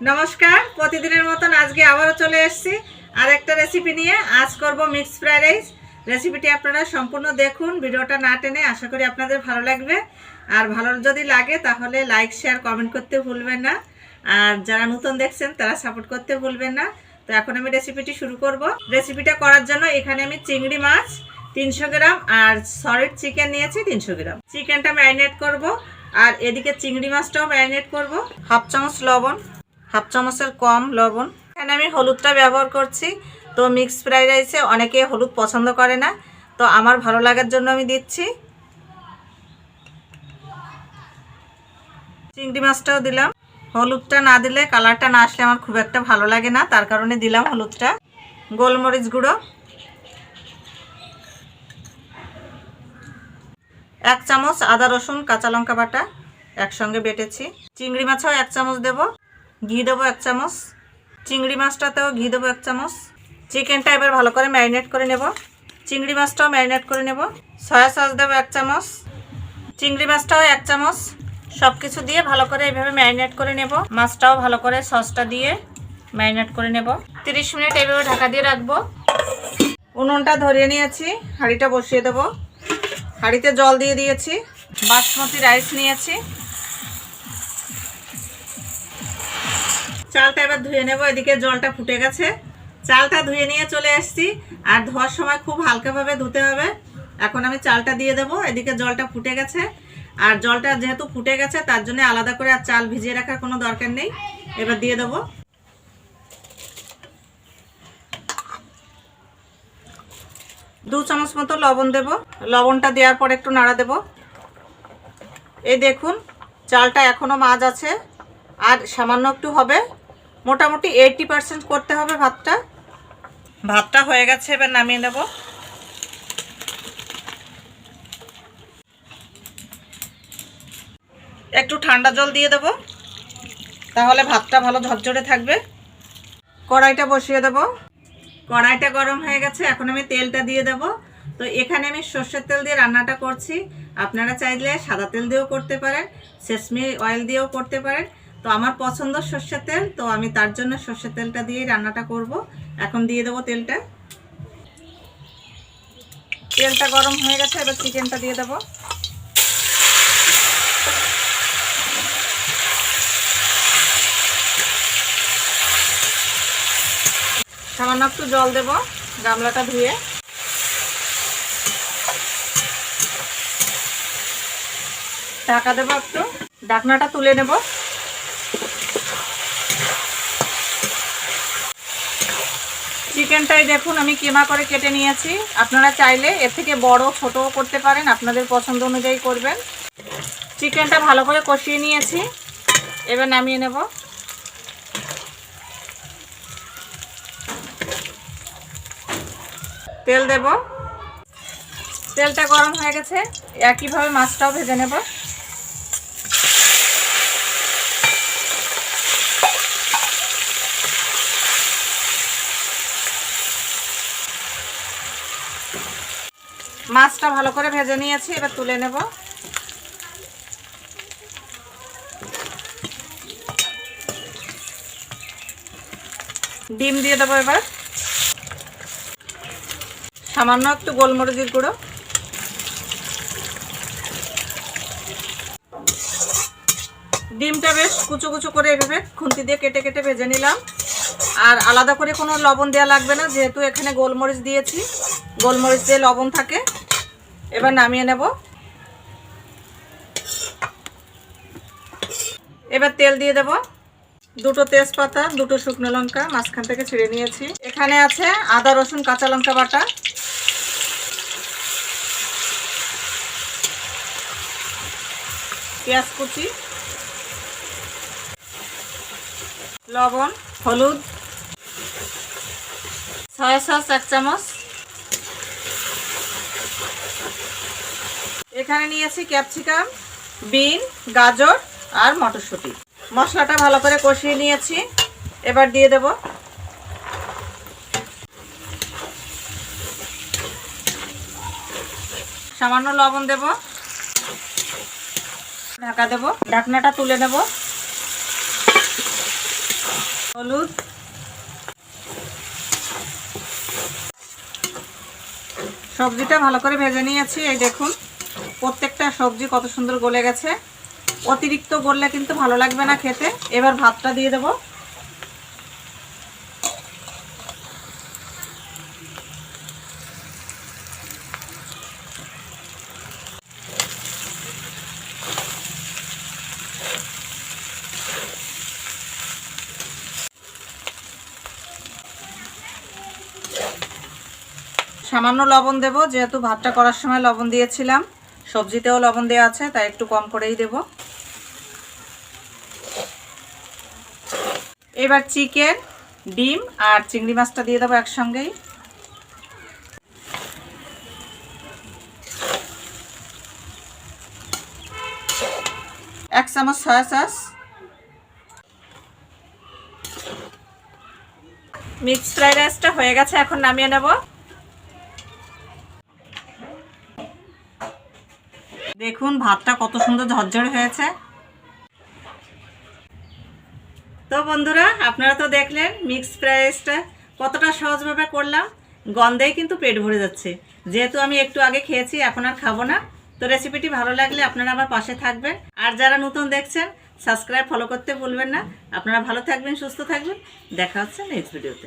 নমস্কার, প্রতিদিনের মতন আজকে আবারও চলে এসেছি আর একটা রেসিপি নিয়ে। আজ করব মিক্স ফ্রাইড রাইস রেসিপিটি আপনারা সম্পূর্ণ দেখুন, ভিডিওটা না টেনে আশা করি আপনাদের ভালো লাগবে। আর ভালো যদি লাগে তাহলে লাইক শেয়ার কমেন্ট করতে ভুলবেন না। আর যারা নতুন দেখছেন তারা সাপোর্ট করতে ভুলবেন না। তো এখন আমি রেসিপিটি শুরু করব। রেসিপিটা করার জন্য এখানে আমি চিংড়ি মাছ তিনশো গ্রাম আর সলিড চিকেন নিয়েছি তিনশো গ্রাম। চিকেনটা ম্যারিনেট করব। আর এদিকে চিংড়ি মাছটাও ম্যারিনেট করব। হাফ চামচ লবণ। হাফ চামচের কম লবণ। এখানে আমি হলুদটা ব্যবহার করছি। তো মিক্স ফ্রাইড রাইসে অনেকে হলুদ পছন্দ করে না। তো আমার ভালো লাগার জন্য আমি দিচ্ছি। চিংড়ি মাছটাও দিলাম। হলুদটা না দিলে কালারটা না আসলে আমার খুব একটা ভালো লাগে না। তার কারণে দিলাম হলুদটা। গোলমরিচ গুঁড়ো। এক চামচ আদা রসুন, কাঁচা লঙ্কা বাটা একসঙ্গে বেটেছি। চিংড়ি মাছও এক চামচ দেব। ঘি দেবো এক চামচ। চিংড়ি মাছটাতেও ঘি দেবো এক চামচ। চিকেনটা এবার ভালো করে ম্যারিনেট করে নেব। চিংড়ি মাছটাও ম্যারিনেট করে নেব। সয়া সস দেবো এক চামচ। চিংড়ি মাছটাও এক চামচ। সব কিছু দিয়ে ভালো করে এইভাবে ম্যারিনেট করে নেব। মাছটাও ভালো করে সসটা দিয়ে ম্যারিনেট করে নেব। তিরিশ মিনিট এইভাবে ঢাকা দিয়ে রাখব। উনুনটা ধরিয়ে নিয়েছি। হাঁড়িটা বসিয়ে দেবো। হাঁড়িতে জল দিয়ে দিয়েছি। বাসমতি রাইস নিয়েছি। চালটা এবার ধুয়ে নেব, এদিকে জলটা ফুটে গেছে। চালটা ধুয়ে নিয়ে চলে এসেছি, আর ধোয়ার সময় খুব হালকাভাবে ধুতে হবে। এখন আমি চালটা দিয়ে দেবো, এদিকে জলটা ফুটে গেছে। আর জলটা যেহেতু ফুটে গেছে, তার জন্য আলাদা করে আর চাল ভিজিয়ে রাখার কোনো দরকার নেই। এবার দিয়ে দেবো। দু চামচ মতো লবণ দেব। লবণটা দেওয়ার পর একটু নাড়া দেব। এই দেখুন, চালটা এখনও মাছ আছে, আর সামান্য একটু হবে। মোটামুটি এইটি পার্সেন্ট করতে হবে ভাতটা। ভাতটা হয়ে গেছে, এবার নামিয়ে নেব। একটু ঠান্ডা জল দিয়ে দেব, তাহলে ভাতটা ভালো ঝরঝরে থাকবে। কড়াইটা বসিয়ে দেব। কড়াইটা গরম হয়ে গেছে, এখন আমি তেলটা দিয়ে দেব। তো এখানে আমি সর্ষের তেল দিয়ে রান্নাটা করছি। আপনারা চাইলে সাদা তেল দিয়েও করতে পারেন, সেসমি অয়েল দিয়েও করতে পারেন। তো আমার পছন্দ সর্ষের তেল, তো আমি তার জন্য সর্ষের তেলটা দিয়েই রান্নাটা করব। এখন দিয়ে দেবো তেলটা। তেলটা গরম হয়ে গেছে, এবার চিকেনটা দিয়ে দেবো। সামান্য একটু জল দেব গামলাটা ধুয়ে। ঢাকা দেবো একটু। ঢাকনাটা তুলে নেব। চিকেনটাই দেখুন, আমি কেমা করে কেটে নিয়েছি। আপনারা চাইলে এর থেকে বড় ছোট করতে পারেন, আপনাদের পছন্দ অনুযায়ী করবেন। চিকেনটা ভালো করে কষিয়ে নিয়েছি। এবার নামিয়ে নেব। তেল দেব। তেলটা গরম হয়ে গেছে। একইভাবে মাছটাও ভেজে নেব। মাছটা ভালো করে ভেজে নিয়েছি, এবার তুলে নেব। ডিম দিয়ে দেবো এবার। সামান্য একটু গোলমরিচের গুঁড়ো। ডিমটা বেশ কুচু কুচু করে এভাবে খুন্তি দিয়ে কেটে কেটে ভেজে নিলাম। আর আলাদা করে কোনো লবণ দেওয়া লাগবে না, যেহেতু এখানে গোলমরিচ দিয়েছি। গোলমরিচ দিয়ে লবণ থাকে। এবার নামিয়ে নেব। এবার তেল দিয়ে দেব। দুটো তেজপাতা, দুটো শুকনো লঙ্কা মাঝখান থেকে ছিঁড়ে নিয়েছি। এখানে আছে আদা, রসুন, কাঁচা লঙ্কা বাটা। পেঁয়াজ কুচি। লবণ, হলুদ। সয়া সস এক চামচ। এখানে নিয়েছি ক্যাপসিকাম, বিন, গাজর আর মটরশুঁটি। মশলাটা ভালো করে কষিয়ে নিয়েছি। এবার দিয়ে দেব। সামান্য লবণ দেব। ঢাকা দেব। ঢাকনাটা তুলে নেব। হলুদ। সবজিটা ভালো করে ভেজে নিয়েছি, এই দেখুন। প্রত্যেকটা সবজি কত সুন্দর গলে গেছে। অতিরিক্ত গললে কিন্তু ভালো লাগবে না খেতে। এবার ভাতটা দিয়ে দেবো। সামান্য লবণ দেব, যেহেতু ভাতটা করার সময় লবণ দিয়েছিলাম। সবজিতেও লবণ দেওয়া আছে, তাই একটু কম করেই দেব। এবার চিকেন, ডিম আর চিংড়ি মাছটা দিয়ে দেবো একসঙ্গেই। এক চামচ সয়া সস। মিক্স ফ্রাইড রাইসটা হয়ে গেছে, এখন নামিয়ে নেব। দেখুন, ভাতটা কত সুন্দর ঝরঝরে হয়েছে। তো বন্ধুরা, আপনারা তো দেখলেন মিক্স ফ্রাইড রাইসটা কতটা সহজভাবে করলাম। গন্ধেই কিন্তু পেট ভরে যাচ্ছে। যেহেতু আমি একটু আগে খেয়েছি, এখন আর খাব না। তো রেসিপিটি ভালো লাগলে আপনারা আমার পাশে থাকবেন। আর যারা নতুন দেখছেন সাবস্ক্রাইব ফলো করতে ভুলবেন না। আপনারা ভালো থাকবেন, সুস্থ থাকবেন। দেখা হচ্ছে নেক্সট ভিডিওতে